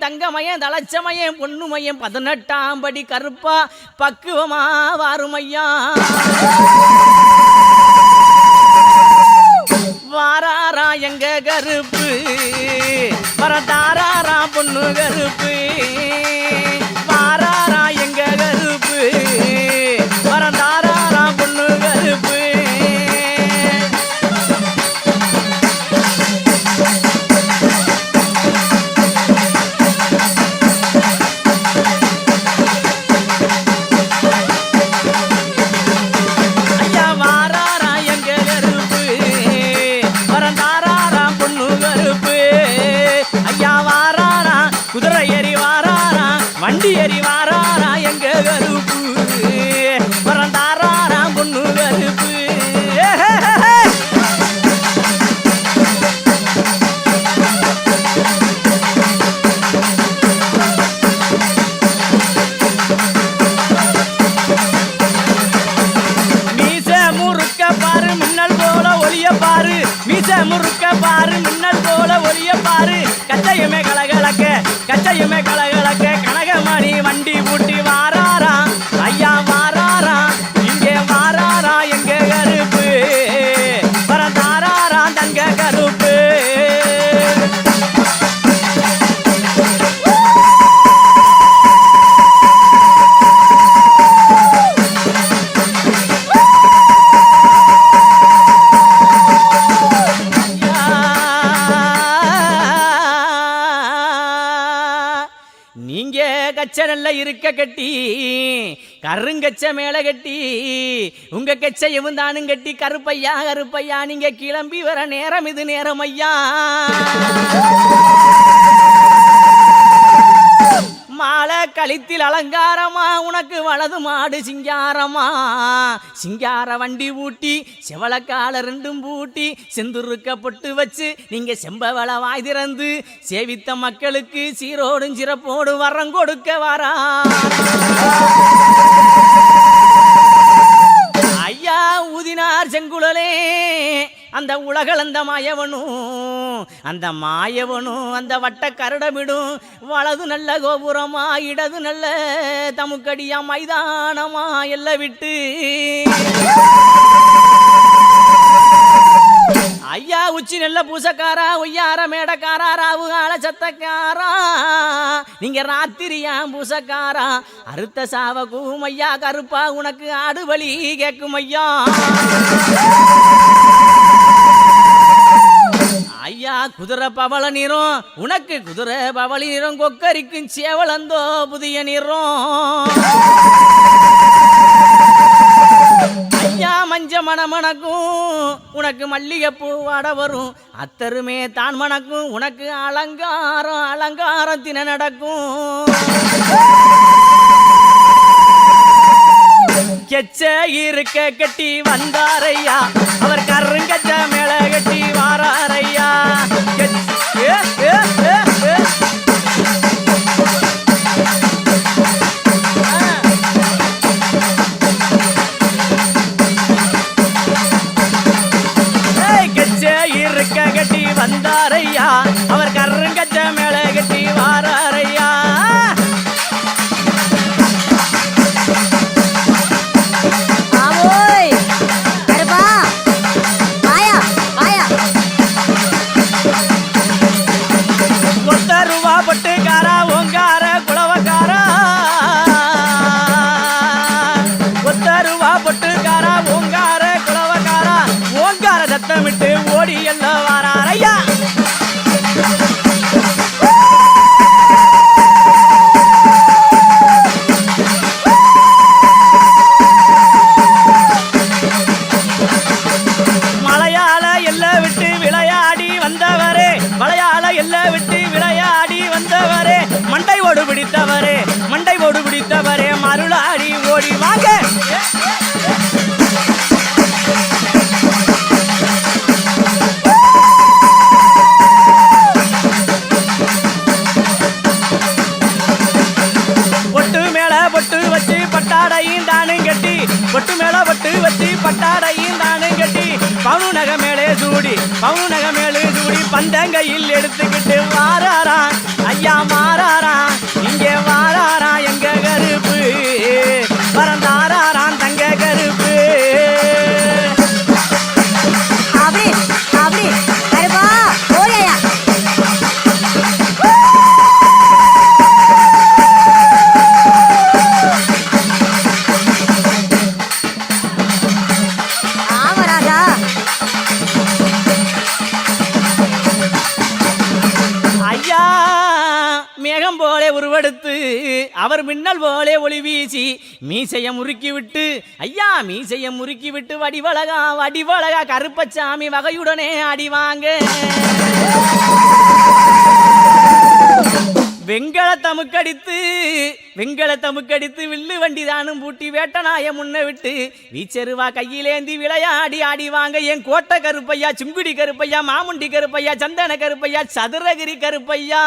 தங்கமயம் தலச்சமயம் பொண்ணுமயம் பதினெட்டாம் படி கருப்பா பக்குவமா வாருமையா. வாராரா எங்க கருப்பு? வரதாராரா பொண்ணு கருப்பு? கச்ச நல்ல இருக்க கட்டி கருங்கச்ச மேல கட்டி உங்க கச்ச எவந்தானும் கட்டி கருப்பையா கருப்பையா நீங்க கிளம்பி வர நேரம் இது நேரம் ஐயா. மாலை கழித்தில் அலங்காரமா உனக்கு வலது மாடு சிங்காரமா? சிங்கார வண்டி ஊட்டி செவளக்கால ரெண்டும் பூட்டி செந்துருக்க பொட்டு வச்சு நீங்க செம்பவள வாய் திறந்து சேவித்த மக்களுக்கு சீரோடும் சிறப்போடு வரம் கொடுக்க வரா. ஐயா ஊதினார் செங்குழலே அந்த உலகளந்த மாயவனும் அந்த மாயவனும் அந்த வட்ட கரடமிடும் வலது நல்ல கோபுரமா இடது நல்ல தமுக்கடியா மைதானமா எல்லாம் விட்டு. ஐயா உச்சி நல்ல பூசக்காரா ஒய்யார மேடக்காரா ராவு கால சத்தக்காரா. நீங்க ராத்திரியா பூசக்காரா? அறுத்த சாவ கூமையா கருப்பா உனக்கு ஆடு வழி கேட்கும் ஐயா. ஐயா குதிரை பவள நிறம் உனக்கு குதிரை பவளி நிறம் கொக்கரிக்கும் சேவலந்தோ புதிய நிறம். ஐயா மஞ்ச மணமணக்கும் உனக்கு மல்லிகைப்பூ வாட வரும். அத்தருமே தான் மணக்கும் உனக்கு அலங்காரம் அலங்காரம் தின நடக்கும். கெச்ச இருக்க கட்டி வந்தாரையா? அவர் கருங்கச்ச மேல கட்டி வாராரையா? கெச்ச- இருக்க கட்டி வந்தாரையா? அவர் கருங்கச்ச மேல கட்டி பட்டுக்காரா ஓங்கார குளவக்காரா ஓங்கார சத்தமிட்டு ஓ ஒட்டு மேல பொட்டு வச்சு பட்டாடையும் தானும் கட்டி. பவுனு நகை மேலே சூடி பவுனு நகை மேலே சூடி பந்தங்கையில் எடுத்துக்கிட்டு வாராரா ஐயா மாறாரா அவர் மின்னல் போலே ஒளி வீசி மீசைய முறுக்கி விட்டு ஐயா மீசைய முறுக்கி விட்டு வடிவழகா வடிவழகா கருப்பச்சாமி வகையுடனே அடிவாங்க வெங்கல தமுக்கடித்து வெங்கல தமுக்கடித்து வில்லு வண்டி தானும் பூட்டி வேட்டனாய முன்ன விட்டு வீச்செருவா கையிலேந்தி விளையாடி ஆடி வாங்க. என் கோட்டை கருப்பையா சுங்குடி கருப்பையா மாமுண்டி கருப்பையா சந்தன கருப்பையா சதுரகிரி கருப்பையா.